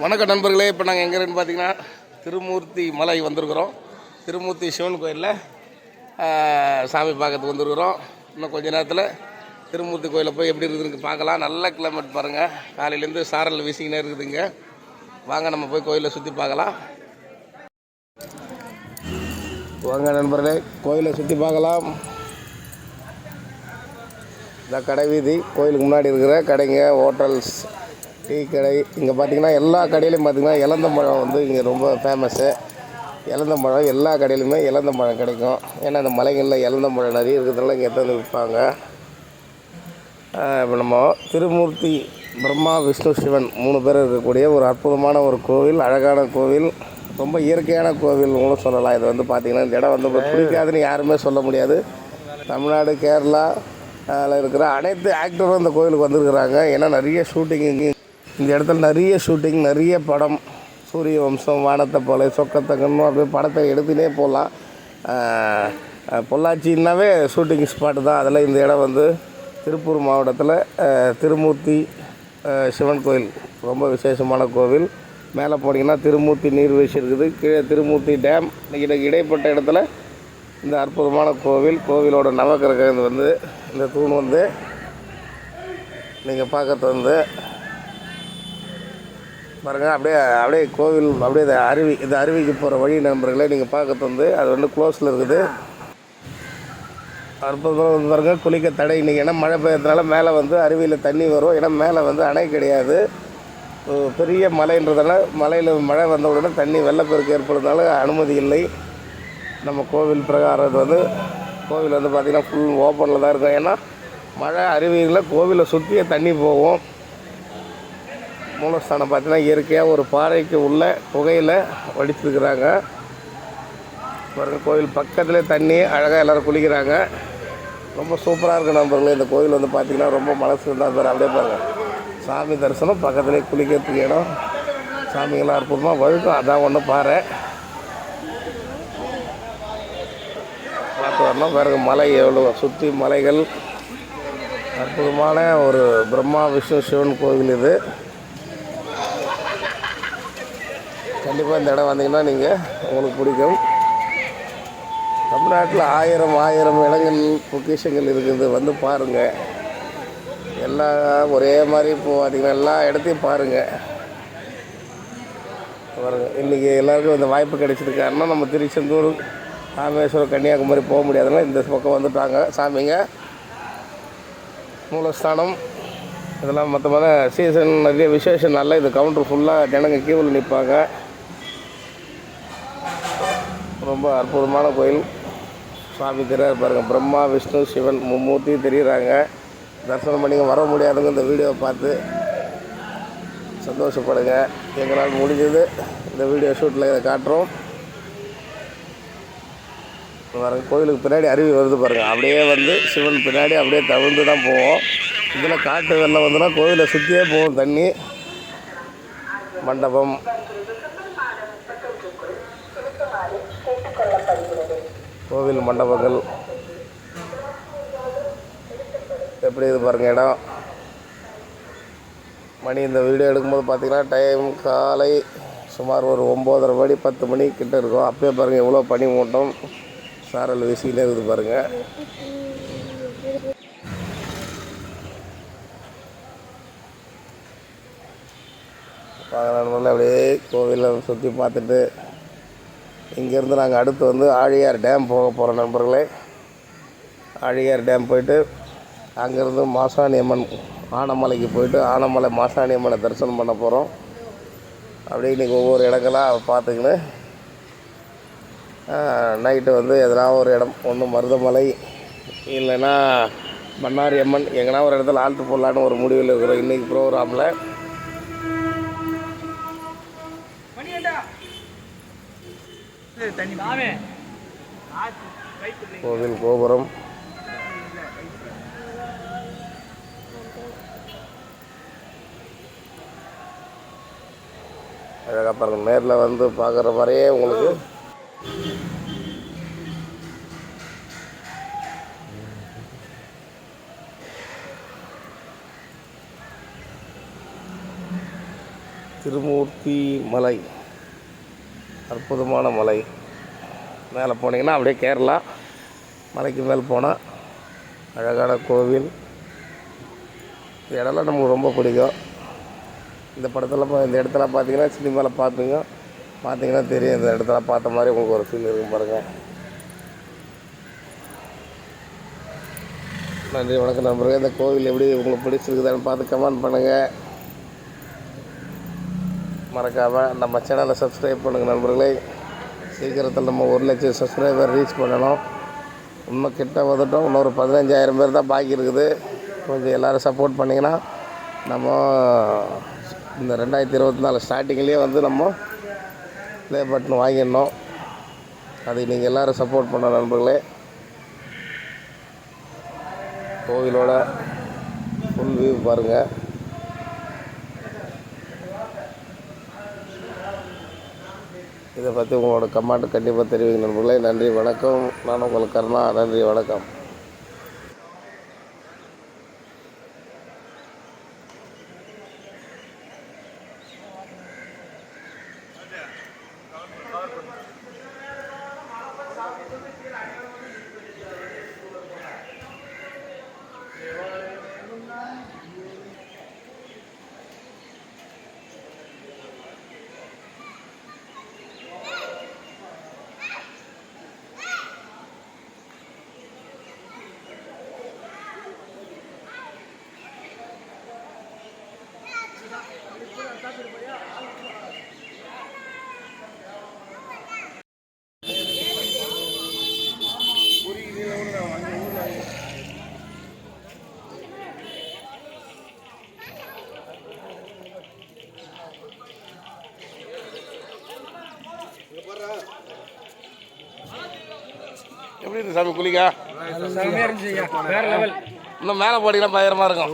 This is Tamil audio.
வணக்கம் நண்பர்களே இப்போ நாங்கள் எங்கே இருக்குன்னு பார்த்தீங்கன்னா திருமூர்த்தி மலை வந்திருக்கிறோம். திருமூர்த்தி சிவன் கோயிலில் சாமி பார்க்கறதுக்கு வந்திருக்கிறோம். இன்னும் கொஞ்ச நேரத்தில் திருமூர்த்தி கோயிலில் போய் எப்படி இருக்குதுன்னு பார்க்கலாம். நல்ல கிளைமேட் பாருங்கள் காலையிலேருந்து சாரல் வீசிக்கினே இருக்குதுங்க. வாங்க நம்ம போய் கோயிலை சுற்றி பார்க்கலாம். வாங்க நண்பர்களே கோயிலை சுற்றி பார்க்கலாம். இந்த கடை வீதி. கோயிலுக்கு முன்னாடி இருக்கிற கடைங்க ஹோட்டல்ஸ் டீ கடை இங்கே பார்த்தீங்கன்னா எல்லா கடையிலையும் பார்த்தீங்கன்னா இலந்தம்பழம் வந்து இங்கே ரொம்ப ஃபேமஸ்ஸு இலந்தம்பழம் எல்லா கடையிலுமே இலந்தம்பழம் கிடைக்கும். ஏன்னா இந்த மலைகளில் இலந்தம்பழம் நிறைய இருக்கிறதுனால இங்கே எடுத்து வந்து விற்பாங்க. இப்போ நம்ம திருமூர்த்தி பிரம்மா விஷ்ணு சிவன் மூணு பேர் இருக்கக்கூடிய ஒரு அற்புதமான ஒரு கோவில் அழகான கோவில் ரொம்ப இயற்கையான கோவில்னு சொல்லலாம். இது வந்து பார்த்திங்கன்னா இந்த இடம் வந்து பிடிக்காதுன்னு யாருமே சொல்ல முடியாது. தமிழ்நாடு கேரளா அதில் இருக்கிற அனைத்து ஆக்டரும் இந்த கோவிலுக்கு வந்திருக்கிறாங்க. ஏன்னா நிறைய ஷூட்டிங் இங்கே இந்த இடத்துல நிறைய ஷூட்டிங் நிறைய படம். சூரிய வம்சம் வானத்தை போல சொக்கத்தங்கன்னு அப்படியே படத்தை எடுத்துகிட்டே போகலாம். பொள்ளாச்சின்னாவே ஷூட்டிங் ஸ்பாட்டு தான். அதில் இந்த இடம் வந்து திருப்பூர் மாவட்டத்தில் திருமூர்த்தி சிவன் கோயில். ரொம்ப விசேஷமான கோவில். மேலே போனீங்கன்னா திருமூர்த்தி நீர்வீழ்ச்சி இருக்குது. கீழே திருமூர்த்தி டேம் இன்றைக்கி இடைப்பட்ட இடத்துல இந்த அற்புதமான கோவில் கோவிலோட நவக்கிரகம் வந்து இந்த தூண் வந்து நீங்கள் பார்க்கறது வந்து பாருங்கள் அப்படியே அப்படியே கோவில் அப்படியே இந்த அருவி இந்த அருவிக்கு போகிற வழி நண்பர்களே நீங்கள் பார்க்கறது வந்து அது வந்து க்ளோஸில் இருக்குது. அற்புதம் வந்து பாருங்க குளிக்க தடை இன்றைக்கி ஏன்னா மழை பெய்யறதுனால மேலே வந்து அருவியில் தண்ணி வரும். ஏன்னா மேலே வந்து அணை கிடையாது. பெரிய மலைன்றதுனால மலையில் மழை வந்த உடனே தண்ணி வெள்ளப்பெருக்கு ஏற்படுறதுனால அனுமதி இல்லை. நம்ம கோவில் பிரகாரம் இது வந்து கோவில் வந்து பார்த்திங்கன்னா ஃபுல் ஓப்பனில் தான் இருக்கும். ஏன்னா மழை அருவியில் கோவிலை சுற்றியே தண்ணி போகும். மூலஸ்தானம் பார்த்தீங்கன்னா இயற்கையாக ஒரு பாறைக்கு உள்ள புகையில் வடிச்சிருக்கிறாங்க பாருங்க கோவில் பக்கத்துலேயே தண்ணி அழகாக எல்லோரும் குளிக்கிறாங்க. ரொம்ப சூப்பராக இருக்கும் நண்பர்களே இந்த கோவில் வந்து பார்த்திங்கன்னா ரொம்ப மனசு இருந்தால் பேர் அப்படியே பாருங்கள் சாமி தரிசனம் பக்கத்துலேயே குளிக்கிறதுக்கு இடம். சாமிங்களாம் அற்புதமாக வழுக்கும் அதான் ஒன்று பாறை. பார்த்து வரணும். பிறகு மலை எவ்வளோ சுற்றி மலைகள். அற்புதமான ஒரு பிரம்மா விஷ்ணு சிவன் கோவில் இது. கண்டிப்பாக இந்த இடம் வந்தீங்கன்னா நீங்கள் உங்களுக்கு பிடிக்கும். தமிழ்நாட்டில் ஆயிரம் ஆயிரம் இடங்கள் பொக்கிஷங்கள் இருக்குது. வந்து பாருங்கள் எல்லா ஒரே மாதிரி இப்போ பார்த்தீங்கன்னா எல்லா இடத்தையும் பாருங்கள் பாருங்க. இன்றைக்கி எல்லாருக்கும் இந்த வாய்ப்பு கிடைச்சிருக்காருன்னா நம்ம திருச்செந்தூர் ராமேஸ்வரம் கன்னியாகுமரி போக முடியாதுன்னா இந்த பக்கம் வந்துட்டாங்க. சாமிங்க. மூலஸ்தானம். இதெல்லாம் மொத்தமான சீசன் நிறைய விசேஷம். நல்லா இது கவுண்டர் ஃபுல்லாக ஜனங்க கீவில் நிற்பாங்க ரொம்ப அற்புதமான கோயில். சுவாமி தெரியாது பாருங்கள் பிரம்மா விஷ்ணு சிவன் மும்மூர்த்தி தெரியுறாங்க. தரிசனம் பண்ணிங்க வர முடியாதுங்க இந்த வீடியோவை பார்த்து. சந்தோஷப்படுங்க. எங்களால் முடிஞ்சது இந்த வீடியோ ஷூட்டில் இதை காட்டுறோம். பாருங்கள் கோயிலுக்கு பின்னாடி அருவி வருது பாருங்கள் அப்படியே வந்து சிவன் பின்னாடி அப்படியே தவிர்ந்து தான் போவோம். இதில் காட்டு வெள்ளம் வந்துன்னா கோயிலை சுற்றியே போகும் தண்ணி. மண்டபம். கோவில் மண்டபங்கள். எப்படி இது பாருங்க இடம். மணி இந்த வீடியோ எடுக்கும்போது பார்த்தீங்கன்னா டைம் காலை சுமார் ஒரு ஒம்போதரை மணி பத்து மணி கிட்ட இருக்கும். அப்பயே பாருங்கள் எவ்வளோ பனி மூட்டம். சாரல் வீசிக்கிட்டே இருக்குது பாருங்கள் நண்பர்கள் அப்படியே கோவிலை சுற்றி பார்த்துட்டு இங்கேருந்து நாங்கள் அடுத்து வந்து ஆழியார் டேம் போக போகிறோம் நண்பர்களே. ஆழியார் டேம் போயிட்டு அங்கேருந்து மாசாணி அம்மன் ஆனமலைக்கு போயிட்டு ஆனமலை மாசாணி அம்மனை தரிசனம் பண்ண போகிறோம் அப்படியே இன்றைக்கி ஒவ்வொரு இடங்களாக பார்த்துக்கின்னு நைட்டு வந்து எதனா ஒரு இடம் ஒன்று மருதமலை இல்லைன்னா மன்னாரி அம்மன் எங்கன்னா ஒரு இடத்துல ஆல்ட்டு போடலான்னு ஒரு முடிவில் இருக்கிறோம். இன்றைக்கி ப்ரோக்ராமில் கோவில் கோபுரம். அழகாக பாருங்கள் நேரில் வந்து பார்க்குற மாதிரியே உங்களுக்கு. திருமூர்த்தி மலை. அற்புதமான மலை. மேலே போனீங்கன்னா அப்படியே கேரளா. மலைக்கு மேலே போனால் அழகான கோவில். இந்த இடம்லாம் நமக்கு ரொம்ப பிடிக்கும். இந்த படத்தில் பா- இந்த இடத்துல பார்த்தீங்கன்னா சினிமாவில் பார்ப்பீங்க பார்த்தீங்கன்னா தெரியும் இந்த இடத்துல பார்த்த மாதிரி உங்களுக்கு ஒரு ஃபீல் இருக்கும் பாருங்கள் நன்றி வணக்கம் நண்பர்கள். இந்த கோவில் எப்படி உங்களுக்கு பிடிச்சிருக்குதான்னு பார்த்து கமெண்ட் பண்ணுங்கள் மறக்காமல் நம்ம சேனலை சப்ஸ்கிரைப் பண்ணுங்கள் நண்பர்களே. சீக்கிரத்தில் நம்ம ஒரு லட்சம் சப்ஸ்கிரைபர் ரீச் பண்ணணும். இன்னும் கிட்ட வந்துட்டோம். இன்னொரு பதினஞ்சாயிரம் பேர் தான் பாக்கி இருக்குது. கொஞ்சம் எல்லோரும் சப்போர்ட் பண்ணிங்கன்னா நம்ம இந்த ரெண்டாயிரத்தி இருபத்தி நாலு ஸ்டார்டிங்லேயே வந்து நம்ம ப்ளே பட்டன் வாங்கிடணும். அதை நீங்கள் எல்லோரும் சப்போர்ட் பண்ண நண்பர்களே. கோவிலோட ஃபுல் வியூ பாருங்கள் இதை பற்றி உங்களோட கமெண்ட் கண்டிப்பாக தெரிவிங்க நண்பர்களே. நன்றி வணக்கம். நான் உங்களுக்கு கருணா. நன்றி வணக்கம். எப்படி இருக்கு சாமி குளிக்கா? இன்னும் மேலே போட்டிங்கன்னா பயங்கரமாக இருக்கும்.